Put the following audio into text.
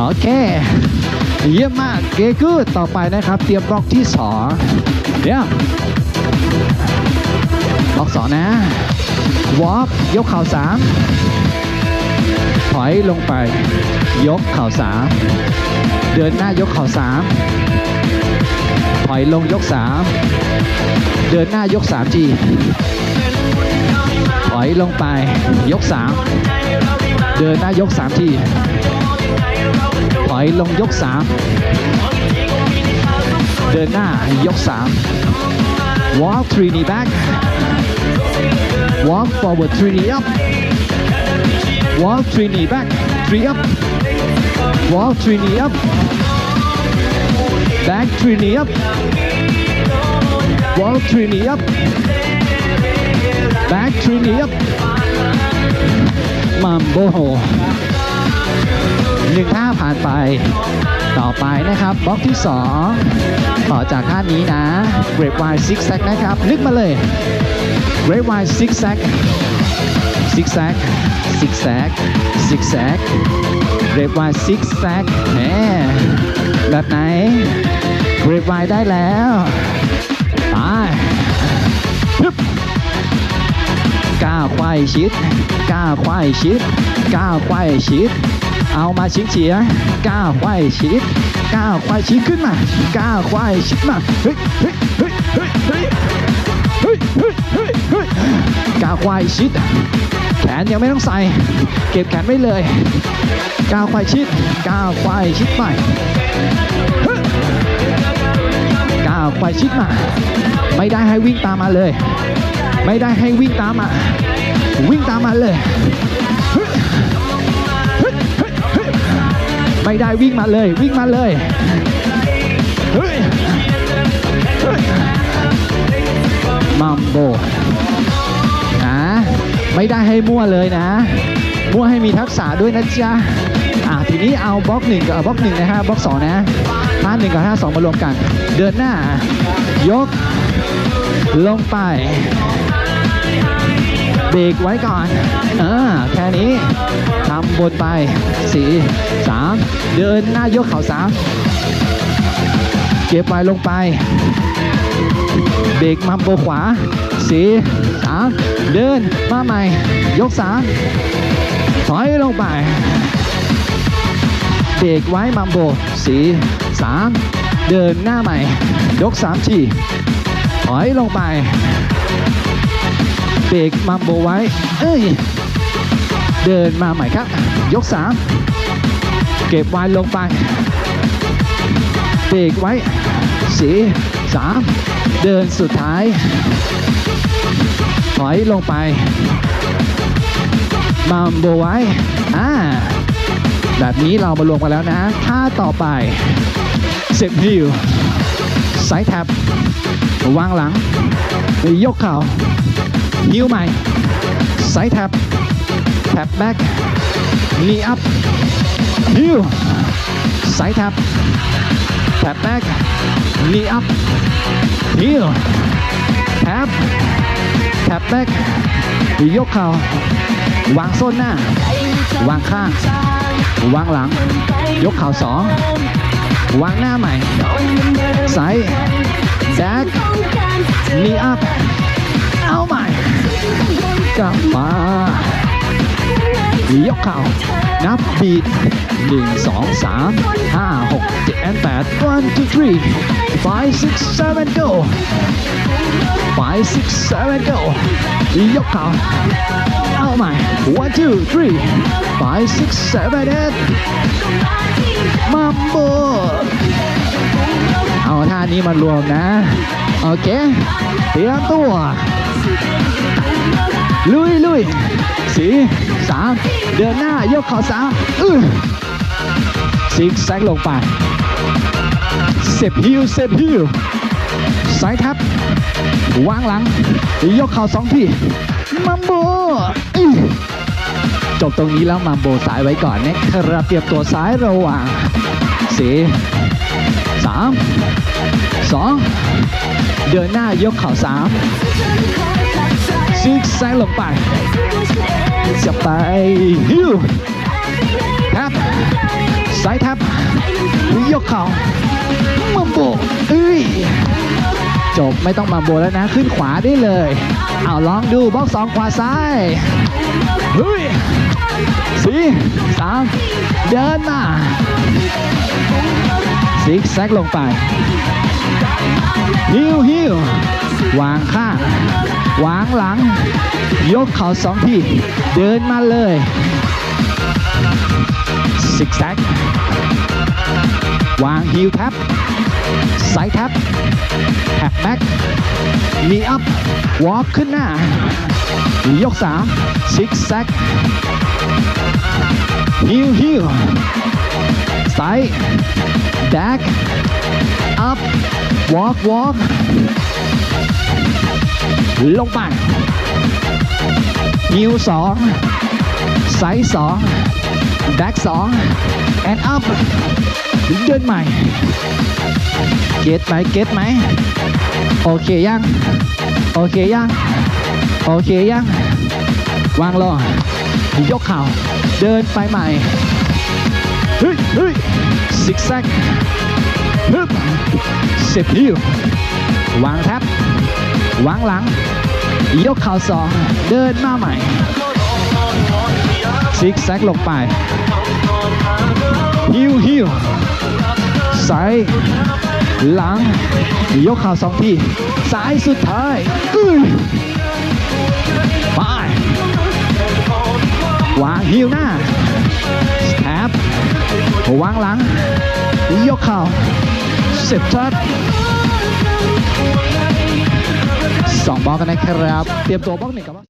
โอเค เยี่ยมมากเกกูดต่อไปนะครับ เตรียมบล็อกที่สองเดี๋ยวบล็อกสองนะ วอล์กยกเข่าสามถอยลงไป ยกเข่าสามเดินหน้ายกเข่าสามถอยลงยกสามเดินหน้ายกสามจีถอยลงไปยกสามเดินหน้ายกสามที ถอยลงยกสามเดินหน้ายกสาม walk three knee back walk forward three knee up walk three knee back three up walk three knee up back three knee up walk three knee up back three knee up mambo ห นึ่งท่าผ่านไป ต่อไปนะครับบล็อกที่ 2 ต่อจากท่านี้นะ Great Wide Six Sack นะครับ ลึกมาเลย Great Wide Six Sack Six Sack Six Sack Six Sack Great Wide Six Sack แหมแบบไหน Great Wide ได้แล้วไปฮึบก้าวควายชิดก้าวควายชิดก้าวควายชิด เอามาชิงเฉียก้าวควายชิดก้าวควายชิดขึ้นมาก้าวควายชิดมาเฮ้ยเฮ้ยเฮ้ยเฮ้ยเฮ้ยเฮ้ยเฮ้ยเฮ้ยก้าวควายชิด แขนยังไม่ต้องใส่ เก็บแขนไว้เลยก้าวควายชิดก้าวควายชิดไปเฮ้ยก้าวควายชิดมา ไม่ได้ให้วิ่งตามมาเลย ไม่ได้ให้วิ่งตามมา วิ่งตามมาเลย ไม่ได้วิ่งมาเลย วิ่งมาเลยเฮ้ยมัมโบนะไม่ได้ให้มั่วเลยนะ มั่วให้มีทักษะด้วยนะจ๊ะอะทีนี้เอาบล็อกหนึ่งกับบล็อกหนึ่งนะฮะบล็อกสองนะท่าหนึ่งกับท่าสองมารวมกัน เดินหน้ายก ลงไป เบรกไว้ก่อนอ่าแค่นี้ทำบนไปสี่สามเดินหน้ายกเข่าสามเก็บไว้ลงไป เบรกมัมโบขวาสี่สามเดินมาใหม่ ยกสามถอยลงไป เบรกไว้มัมโบสี่สามเดินหน้าใหม่ ยกสามทีถอยลงไป เบรกมัมโบไว้ เอ้ย เดินมาใหม่ครับ ยก3เก็บไว้ลงไปเบรกไว้สี่สามเดินสุดท้าย ถอยลงไป มัมโบไว้อ่าแบบนี้เรามารวมกันแล้วนะท่าต่อไปเซฟฮิลไซด์แท็บวางหลัง ยกเข่า ฮิวใหม่ไซด์แท็บแท็บแบ็กนีอัพฮิวไซด์แท็บแท็บแบ็กนีอัพฮิวแท็บแท็บแบ็กยกเข่าวางส้นหน้า วางข้าง วางหลัง ยกเข่าสอง วางหน้าใหม่ไซด์แบ็กนีอัพ กลับมายกเข่านับบีดหนึ่งสองสามห้าหกเจ็ดแปด one two three five six seven go five six seven go ยกเข่าเอาใหม่ one two three five six seven eight มัมโบเอาท่านี้มารวมนะ โอเค เตรียมตัว ลุยลุยสี่สามเดินหน้ายกเข่าสามอื้อซิกแซกลงไปเซฟฮิลเซฟฮิลสายทับวางหลัง ยกเข่าสองทีมัมโบอื้อจบตรงนี้แล้วมัมโบสายไว้ก่อนนะครับเตรียมตัวซ้ายระหว่างสี่สามสองเดินหน้ายกเข่าสาม ซิกแซกลงไปจะไปฮิวท็บสายท็บยกเข่ามัมโบเอ้ยจบไม่ต้องมาโบแล้วนะขึ้นขวาได้เลย เอาลองดูบล็อกสองขวาซ้ายเฮ้ยสี่สามเดินมาซิกแซกลงไป ฮิวฮิววางข้างวางหลัง ยกเข่าสองทีเดินมาเลยซิกแซกวางฮิวแท็บไซด์แท็บแท็บแบ็กมีอัพวอล์กขึ้นหน้า ยกสามซิกแซกฮิวฮิว ไซด์แดกอัพวอล์กวอล์กลงไปฮิวสองไซส์สองแดกสองแอนอัพเดินใหม่ เก็ตไหมเก็ตไหม โอเคยัง โอเคยัง โอเคยัง วางรอยกเข่า เดินไปใหม่ เฮ้ยเฮ้ยซิกแซกฮึบเสร็จฮิววางแท็บวางหลัง ยกเข่าสอง เดินมาใหม่ ซิกแซกลงไป ฮิวฮิวซ้ายหลัง ยกเข่าสองทีสายสุดท้ายอื้อไปวางฮิวหน้า วางหลัง ยกเข่าเสร็จชัดสองบล็อกกันนะครับ เตรียมตัวบล็อกหนึ่งกับบล็อก